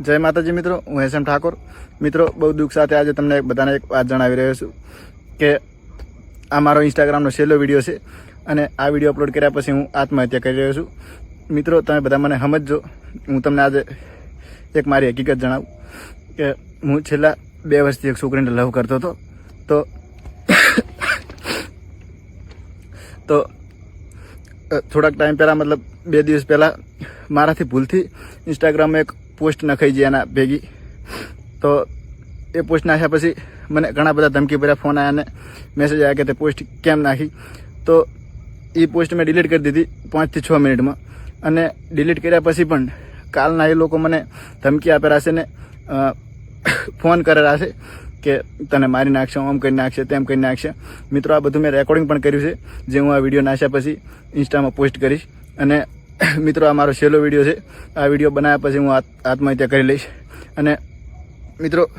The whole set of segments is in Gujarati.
જય માતાજી મિત્રો, હું હેસમ ઠાકોર. મિત્રો, બહુ દુઃખ સાથે આજે તમને બધાને એક વાત જણાવી રહ્યો છું કે આ મારો ઇન્સ્ટાગ્રામનો છેલ્લો વીડિયો છે અને આ વીડિયો અપલોડ કર્યા પછી હું આત્મહત્યા કરી રહ્યો છું. મિત્રો, તમે બધા મને સમજજો. હું તમને આજે એક મારી હકીકત જણાવું કે હું છેલ્લા બે વર્ષથી એક છોકરીને લવ કરતો હતો. તો તો થોડાક ટાઈમ પહેલાં, મતલબ બે દિવસ પહેલાં મારાથી ભૂલથી ઇન્સ્ટાગ્રામમાં એક પોસ્ટ નખાઈ ગઈ એના ભેગી. તો એ પોસ્ટ નાખ્યા પછી મને ઘણા બધા ધમકી ભર્યા, ફોન આવ્યા અને મેસેજ આવ્યા કે તે પોસ્ટ કેમ નાખી. તો એ પોસ્ટ મેં ડિલીટ કરી દીધી પાંચથી છ મિનિટમાં. અને ડિલીટ કર્યા પછી પણ કાલના એ લોકો મને ધમકી આપેલા છે ને ફોન કરેલા છે કે તને મારી નાખશે, આમ કરી નાખશે, તેમ કરી નાખશે. મિત્રો, આ બધું મેં રેકોર્ડિંગ પણ કર્યું છે, જે હું આ વીડિયો નાખ્યા પછી ઇન્સ્ટામાં પોસ્ટ કરીશ. અને મિત્રો, આ મારો છેલ્લો વીડિયો છે. આ વીડિયો બનાવ્યા પછી હું આત- આત્મહત્યા કરી લઈશ. અને મિત્રો,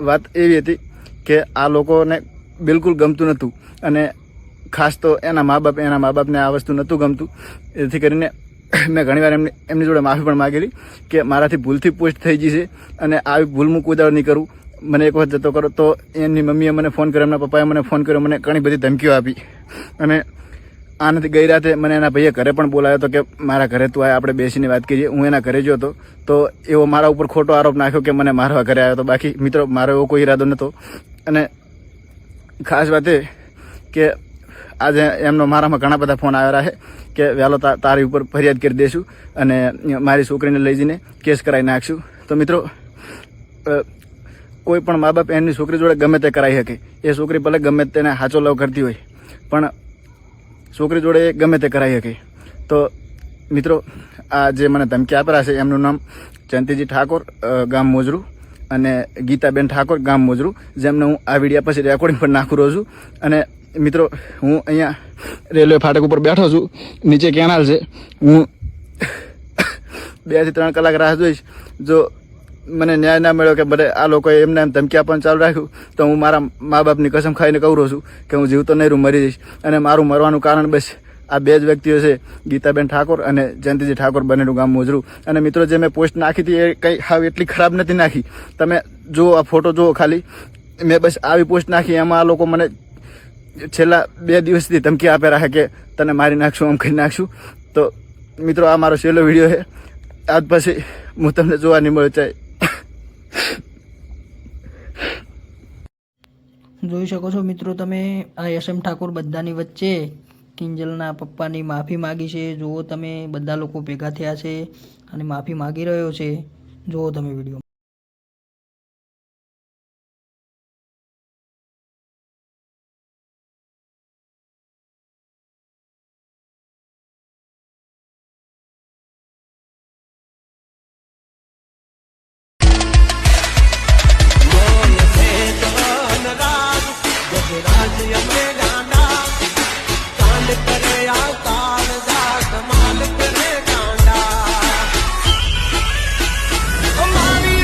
વાત એવી હતી કે આ લોકોને બિલકુલ ગમતું નહોતું. અને ખાસ તો એના મા બાપ, એના મા બાપને આ વસ્તુ નહોતું ગમતું. એથી કરીને મેં ઘણીવાર એમની એમની જોડે માફી પણ માગેલી કે મારાથી ભૂલથી પોસ્ટ થઈ છે અને આવી ભૂલ હું કોઈ નહીં કરું. મને એક વખત જતો કરો તો એમની મમ્મીએ મને ફોન કર્યો, એમના પપ્પાએ મને ફોન કર્યો, મને ઘણી બધી ધમકીઓ આપી. અને આનાથી ગઈ રાતે મને એના ભાઈએ ઘરે પણ બોલાવ્યો હતો કે મારા ઘરે તું આય, આપણે બેસીને વાત કરીએ. હું એના ઘરે ગયો હતો. તો એવો મારા ઉપર ખોટો આરોપ નાખ્યો કે મને મારવા ઘરે આવ્યો હતો બાકી મિત્રો, મારો એવો કોઈ ઈરાદો નહોતો. અને ખાસ વાત એ કે આજે એમનો મારામાં ઘણા બધા ફોન આવેલા છે કે વહેલો તારી ઉપર ફરિયાદ કરી દઈશું અને મારી છોકરીને લઈ જઈને કેસ કરાવી નાખશું. તો મિત્રો કોઈ પણ મા બાપ એમની છોકરી જોડે ગમે તે કરાવી શકે. એ છોકરી ભલે ગમે તેને હાચો લવ કરતી હોય, પણ છોકરી જોડે ગમે તે કરાવી શકે. તો મિત્રો, આ જે મને ધમકી આપેલા છે, એમનું નામ જયંતિજી ઠાકોર ગામ મોજરું અને ગીતાબેન ઠાકોર, ગામ મોજરું, જેમને હું આ વિડીયા પછી રેકોર્ડિંગ પણ નાખું રહું છું. અને મિત્રો, હું અહીંયા રેલવે ફાટક ઉપર બેઠો છું. નીચે કેનાલ છે. હું બેથી ત્રણ કલાક રાહ જોઈશ. જો મને ન્યાય ના મળ્યો કે બધે આ લોકોએ એમને એમ ધમકી આપવાનું ચાલુ રાખ્યું, તો હું મારા મા બાપની કસમ ખાઈને કહું છું કે હું જીવતો નહીં રહું મરી જઈશ. અને મારું મરવાનું કારણ બસ આ બે જ વ્યક્તિઓ છે, ગીતાબેન ઠાકોર અને જયંતિજી ઠાકોર બંનેનું ગામ મોજરું. અને મિત્રો, જે મેં પોસ્ટ નાખી હતી એ કંઈ હાવ એટલી ખરાબ નથી નાખી. તમે જુઓ આ ફોટો જુઓ ખાલી. મેં બસ આવી પોસ્ટ નાખી, એમાં આ લોકો મને છેલ્લા બે દિવસથી ધમકી આપે રાખે કે તને મારી નાખશું, આમ કરી નાખશું. તો મિત્રો, આ મારો છેલ્લો વીડિયો છે. આજ પછી હું તમને જોવા નહીં મળ્યો જોઈ શકો છો મિત્રો તમે, આ એસ એમ ઠાકોર બધાની વચ્ચે કિંજલના પપ્પાની માફી માગી છે. જુઓ તમે, બધા લોકો ભેગા થયા છે અને માફી માગી રહ્યો છે. જુઓ તમે વીડિયો.